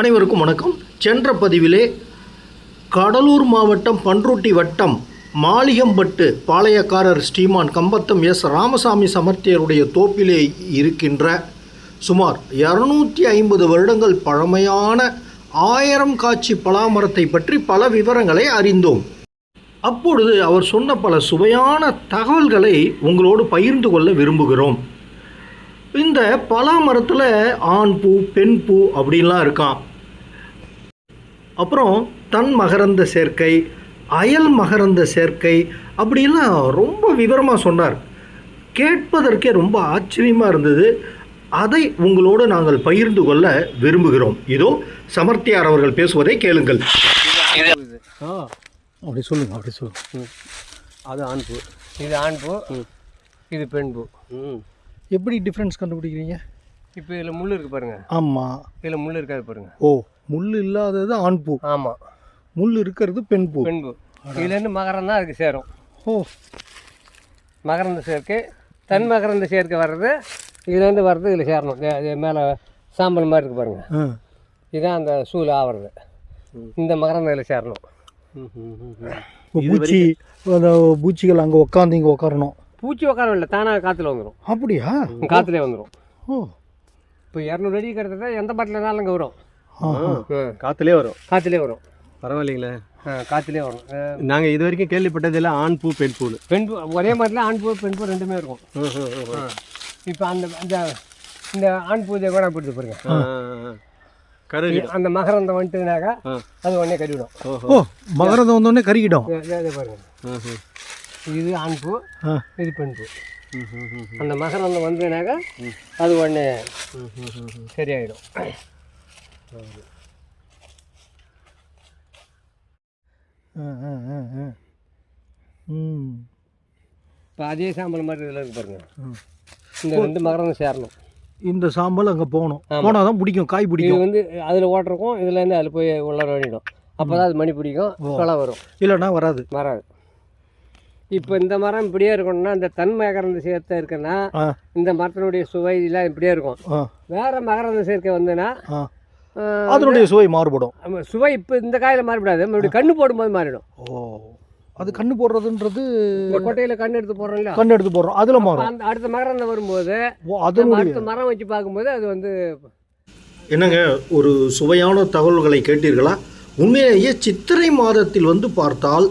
அனைவருக்கும் வணக்கம். சென்ற பதிவிலே கடலூர் மாவட்டம் பன்ருட்டி வட்டம் மாளிகம்பட்டு பாளையக்காரர் ஸ்ரீமான் கம்பத்தம் எஸ் ராமசாமி சமர்த்தியருடைய தோப்பிலே இருக்கின்ற சுமார் இரநூத்தி ஐம்பது வருடங்கள் பழமையான ஆயிரம் காட்சி பலாமரத்தை பற்றி பல விவரங்களை அறிந்தோம். அப்பொழுது அவர் சொன்ன பல சுவையான தகவல்களை உங்களோடு பகிர்ந்து கொள்ள விரும்புகிறோம். இந்த பலா மரத்தில் ஆண் பூ பெண் பூ அப்படின்லாம் இருக்கான் அப்புறம் தன் மகரந்த சேர்க்கை அயல் மகரந்த சேர்க்கை அப்படிலாம் ரொம்ப விவரமாக சொன்னார். கேட்பதற்கே ரொம்ப ஆச்சரியமாக இருந்தது. அதை உங்களோடு நாங்கள் பகிர்ந்து கொள்ள விரும்புகிறோம். இதோ சமர்த்தியார் அவர்கள் பேசுவதை கேளுங்கள். ஆ அப்படி சொல்லுங்க அப்படி சொல்லுங்க. ம். அது ஆண் பூ. இது ஆண் பூ இது பெண் பூ. ம். எப்படி டிஃப்ரென்ஸ் கண்டுபிடிக்கிறீங்க? இப்போ இதில் முள் இருக்கு பாருங்க. ஆமாம் இதில் முள் இருக்காது பாருங்க. ஓ. முள் இல்லாதது ஆண் பூ. ஆமாம் முள் இருக்கிறது பெண் பூ. பெண் பூ. இதுலேருந்து மகரம் தான் அதுக்கு சேரும். ஓ. மகரந்த சேர்க்கை தன் மகரந்த சேர்க்கை வர்றது இதுலேருந்து வர்றது இதில் சேரணும். இது- இது மேலே சாம்பல் மாதிரி இருக்கு பாருங்க. ஆ. இதுதான் அந்த சூல் ஆவறது. இந்த மகரந்த இதில் சேரணும். பூச்சி அந்த பூச்சிகள் அங்கே உட்காந்து இங்கே உட்காரணும் பூச்சி உட்காரம் இல்லை தானாக காற்றுல வந்துடும் அப்படியா? காற்றுலேயே வந்துடும் ஓ. இப்போ இரநூறு அடி கிடத்தா எந்த பாட்டில் இருந்தாலும் இங்கே வரும். காத்துலேயே வரும். காற்றுலேயே வரும். பரவாயில்லைங்களே. ஆ, காற்றுலேயே வரும். நாங்கள் இது வரைக்கும் கேள்விப்பட்டதில்ல ஆண் பூ பெண் பூன்னு. பெண் பூ ஒரே மாதிரில ஆண் பூ பெண் பூ ரெண்டுமே இருக்கும். இப்போ அந்த அந்த இந்த ஆண் பூஜை கூட போட்டு பாருங்க கருகு அந்த மகரந்தம் வந்துட்டுனாக்கா ஆ. அது உடனே கறிவிடும் ஓ மகரந்தம் வந்தோடனே கருகிடும். இதே பாருங்க. இது ஆண் பூ ஆ. இது பெண் பூ. அந்த மகரந்தம் வந்ததுனாக்கா அது உடனே சரியாயிடும். ஆ, ஆ, ஆ, ஆ. ம். இப்போ அதே சாம்பல் மாதிரி இதில் இருக்கு பாருங்க. இந்த ரெண்டு மகரந்தம் சேரணும். இந்த சாம்பல் அங்கே போகணும். போனால் தான் பிடிக்கும் காய் இது பிடிக்கும். வந்து அதில் ஓட்டிருக்கும் இதுலேருந்து அதில் போய் உள்ளார வேண்டிடும் அப்போ தான் அது மணி பிடிக்கும் கொலை வரும். இல்லைன்னா வராது. வராது. இப்போ இந்த மரம் இப்படியே இருக்கணும்னா இந்த தன் மகரந்த சேர்க்கை இருக்குன்னா இந்த மரத்தினுடைய சுவை எல்லாம் இப்படியே இருக்கும். வேற மகரந்த சேர்க்கை வந்துன்னா அதனுடைய சுவை மாறுபடும். ஆமா, சுவை இப்போ இந்த காயில் மாறிவிடாது மறுபடியும் கண்ணு போடும்போது மாறிடும். ஓ அது கண்ணு போடுறதுன்றது கொட்டையில் கண்ணு எடுத்து போடுறோம் இல்லையா கண்ணு எடுத்து போடுறோம். அதில் மாறும். அந்த அடுத்த மகரந்தம் வரும்போது அடுத்த மரம் வச்சு பார்க்கும்போது அது வந்து என்னங்க ஒரு சுவையான தகவல்களை கேட்டீர்களா? உண்மையிலேயே சித்திரை மாதத்தில் வந்து பார்த்தால்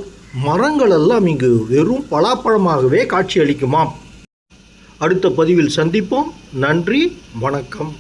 மரங்கள் எல்லாம் இங்கு வெறும் பலாப்பழமாகவே காட்சியளிக்குமாம். அடுத்த பதிவில் சந்திப்போம். நன்றி வணக்கம்.